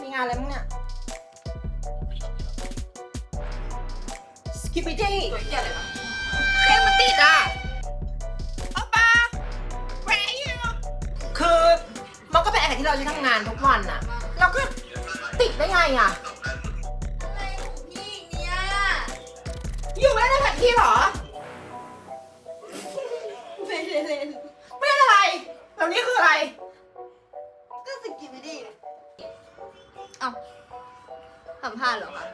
มีงานอะไรมั้งเนี่ย สกิปปี้จี้ตัวเหี้ยอะไรวะเครมันติดอะป๊าป๊า where are you คือมันก็เป็นแอร์ที่เราใช้ทำงานทุกวันอะ เราก็ติดได้ไงอะ อะไรของพี่เนี่ย อยู่ไม่ได้ในแผนที่หรอ มภาษณ์เหรอคะ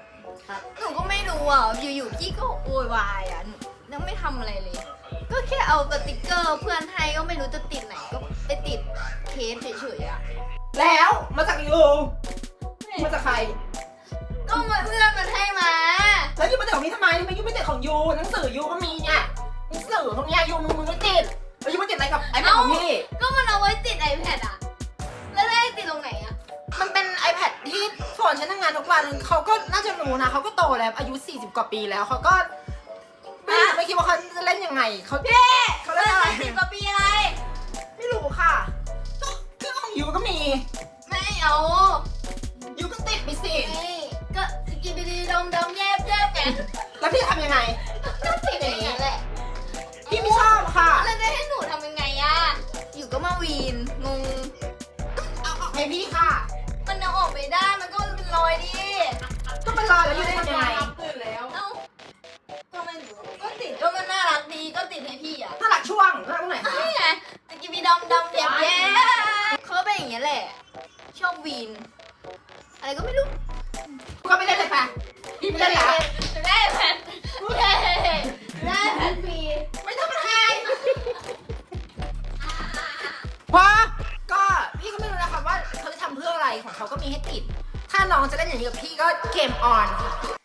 ครับ หนูก็ไม่รู้อะ อยู่ๆพี่ก็โวยวายอะหนูยังไม่ทำอะไรเลย ก็แค่เอาสติกเกอร์เพื่อนให้ก็ไม่รู้จะติดไหนก็ไปติดเคสเฉยๆอะ แล้วมาจากยูมาจากใคร ก็มาเพื่อนมันให้มา แล้วยูมาติดของนี้ทำไมทำไมยูไม่ติดของยูหนังสือยูก็มีเนี่ยหนังสือพวกเนี้ยยูมึงมึงไม่ติดแล้วยูมาติดอะไรกับไอ้แม่ของพี่ ก็มันเอาไว้ติด iPad อะ นทุกวันเขาก็น่าจะรู้นะเขาก็โตแล้วอายุ 40 กว่าปีแล้วเขาก็ไม่รู้ฮะไม่คิดว่าเขาจะเล่นยังไงเขาพี่เขาเล่นอะไรสิบกว่าปีอะไร ไม่รู้ค่ะก็เครื่องของยูก็มีไม่เอายูก็ติดไปสิไม่ก็สกินดีๆดมดมแยบแยบแกแล้วพี่ทำยังไงก็ติดอย่างนี้แหละพี่ไม่ชอบค่ะแล้วจะให้หนูทำยังไงอะอยู่ก็มาวีนงงเอาออกให้พี่ค่ะ มันเอาออกไม่ได้มันก็ เป็นรอยดิก็เป็นรอยแล้วยูจะทำยังไงตื่นแล้วเอ้าก็ไม่รู้ก็ติดก็มันน่ารักดีก็ติดให้พี่อะถ้าหลักช่วงถ้าหลักตรงไหนคะนี่ไงสกินดีดมดมแยบแยบเขาก็เป็นอย่างนี้ยแหละ ชอบวีน อะไรก็ไม่รู้ ของเขาก็มีให้ติด ถ้าน้องจะเล่นอย่างนี้กับพี่ก็เกมออนค่ะ